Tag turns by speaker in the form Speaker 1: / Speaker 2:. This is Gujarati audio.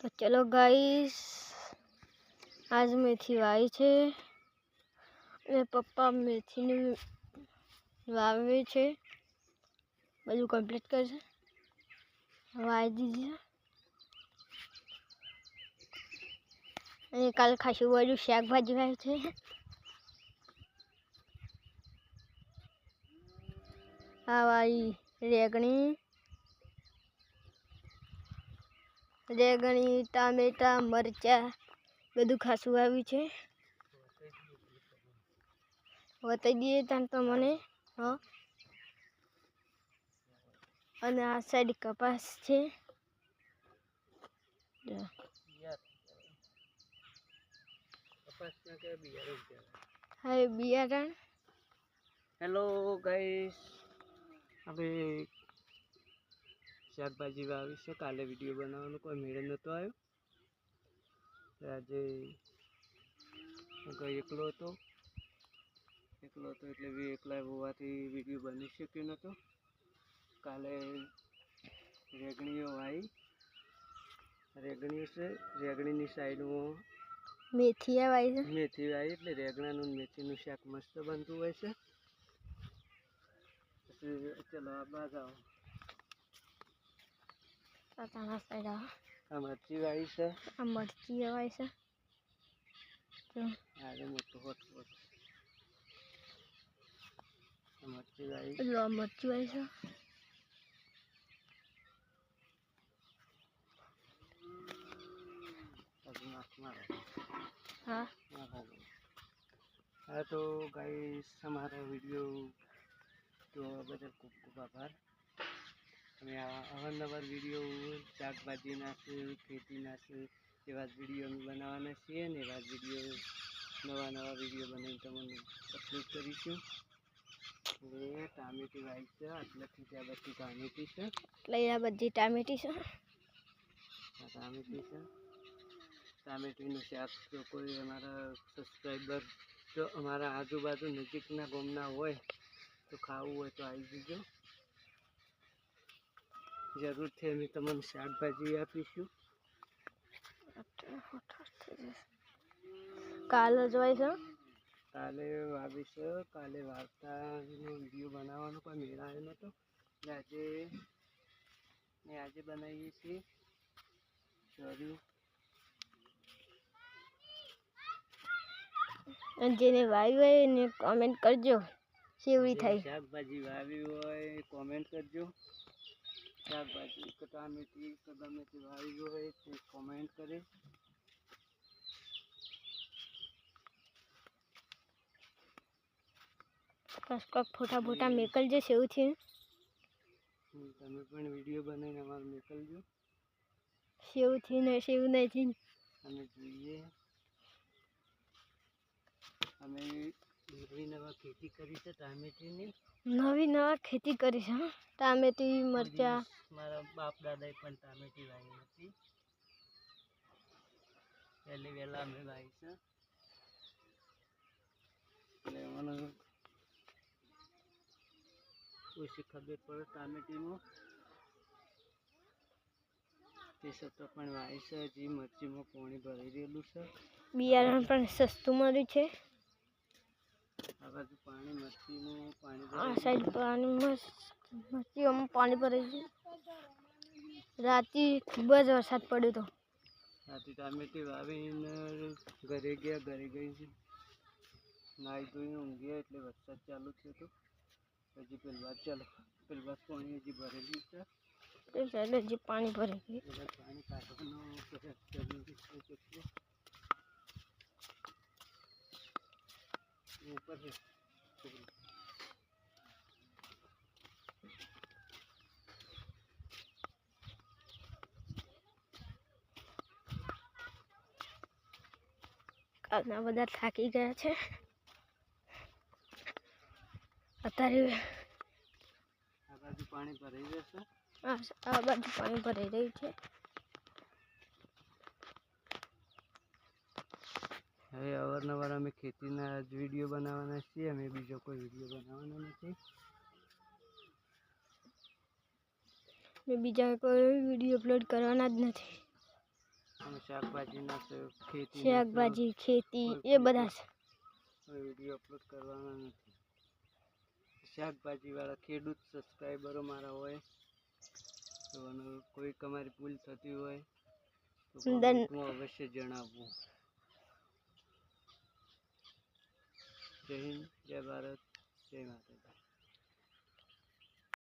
Speaker 1: તો ચલો ગાઈસ, આજ મેથી વાવી છે. અને પપ્પા મેથીને વાવે છે. બધું કમ્પ્લીટ કરશે. વાવી દીધી અને કાલ ખાસું બધું શાકભાજી વાવી છે. આ વાળી રેગણી રેગણી ટામેટા મરચા, બધું ખાસું આવ્યું છે. વતાવી દઈએ ત્યાં તો મને, હા. અને આ સાઈડ કપાસ છે. હા બિયારણ.
Speaker 2: હેલો ગાઈસ આપણે શાકભાજી વાવી છે કાલે વીડિયો બનાવવાનો કોઈ મેળ નહોતો આવ્યો. આજે હું કંઈ એકલો હતો. એકલો હતો એટલે એકલા હોવાથી વીડિયો બની શક્યો નહોતો કાલે રેગણીઓ આવી રેગણી છે રેગણીની સાઈડમાં
Speaker 1: મેથી આવી છે.
Speaker 2: મેથી વાવી એટલે રેગણાનું મેથીનું શાક મસ્ત બનતું હોય છે. પછી ચલો આ બાદ આવો.
Speaker 1: તાતાના સાઈડ
Speaker 2: આ મરચી વાળી છે.
Speaker 1: આ મરચી આવી છે. જો.
Speaker 2: આજે મોટું હોટ હોટ આ મરચી વાળી.
Speaker 1: લો આ મરચી વાળી છે. હા.
Speaker 2: હા તો ગાઈસ અમારો વીડિયો જોવા બદલ ખૂબ ખૂબ આભાર. અમે અવારનવાર વીડિયો શાકભાજીના છે ખેતીના છે એવા જ વીડિયો અમે બનાવવાના છીએ ને એવા જ વીડિયો નવા નવા વીડિયો બનાવીને તમને અપલોડ કરીશું. એટલે ટામેટી વાવી છે આટલેથી ત્યાં બધી ટામેટી છે.
Speaker 1: એટલે આ બધી ટામેટી છે.
Speaker 2: ટામેટી છે. ટામેટીનું શાક જો કોઈ અમારા સબસ્ક્રાઈબર જો અમારા આજુબાજુ નજીકના ગામના હોય તો ખાવું હોય તો આવી જજો. જરૂરથી અમે તમને શાકભાજી આપીશું.
Speaker 1: કાલે જ છે?
Speaker 2: કાલે વાવીશું કાલે વાર્તાનો વીડિયો બનાવવાનો કોઈ મેળ આવ્યો નહોતો ને આજે ને આજે બનાવીએ છીએ સોરી
Speaker 1: અને જેને વાવી હોય એને કોમેન્ટ કરજો. કેવી થાય.
Speaker 2: શાકભાજી વાવી હોય કોમેન્ટ કરજો. શાકભાજી કે ટામેટી કે ગમે તે વાવી હોય તે કોમેન્ટ કરે.
Speaker 1: કસકક ફોટા ફોટા મેકલજો સેવું છે?
Speaker 2: તમે પણ વીડિયો બનાવીને અમારે મેકલજો.
Speaker 1: સેવું છે ને સેવું નથી?
Speaker 2: અમે જોઈએ. અમે નવી નવા ખેતી કરી છે ટામેટીની.
Speaker 1: નવી નવા ખેતી કરી છે ટામેટી મરચા.
Speaker 2: મારા બાપ દાદાએ પણ ટામેટી વાવી હતી. પહેલી વહેલા અમે વાવી છે. એટલે મને ઓછી ખબર પડે ટામેટીમાં તે છતાં પણ વાવી છે હજી મરચીમાં પાણી ભરાઈ રહેલું છે.
Speaker 1: બિયારણ પણ સસ્તું મળ્યું છે.
Speaker 2: બાજુ પાણી મરચીમાં પાણી
Speaker 1: આ સાઈડ પાણી મસ્ત મસ્તીઓમાં પાણી ભરાઈ છે રાતે ખૂબ જ વરસાદ પડ્યો હતો.
Speaker 2: રાતે ટામેટી વાવીને ઘરે ગયા ઘરે ગઈ છે નાહી ધોઈને ઊંઘ્યા એટલે વરસાદ ચાલુ થયો હતો. હજી પેલવા ચાલો પેલવા પાણી હજી ભરેલું છે.
Speaker 1: તે સાઈડ હજી પાણી ભરે ગયું.
Speaker 2: પાણી કાઢવાનો પ્રયાસ જરૂરી છે કેટલો એ ઉપર છે.
Speaker 1: કાલના બધા થાકી ગયા છે. અત્યારે
Speaker 2: આ બાજુ પાણી ભરાઈ જશે.
Speaker 1: આ આ બાજુ પાણી ભરાઈ રહ્યું છે.
Speaker 2: હવે અવારનવાર અમે ખેતીના જ વીડિયો બનાવવાના છીએ અમે બીજો કોઈ વીડિયો બનાવવાનો નથી.
Speaker 1: મેં બીજા કોઈ વીડિયો અપલોડ કરવાના જ નથી.
Speaker 2: શાકભાજીના છે ખેતી
Speaker 1: શાકભાજી ખેતી એ બધા છે.
Speaker 2: વીડિયો અપલોડ કરવાના નથી. શાકભાજીવાળા ખેડૂત સબસ્ક્રાઈબરો મારા હોય તો કોઈક કોઈ તમારી ભૂલ થતી હોય તો અવશ્ય જણાવવું જય હિન્દ જય ભારત જય માતાજી.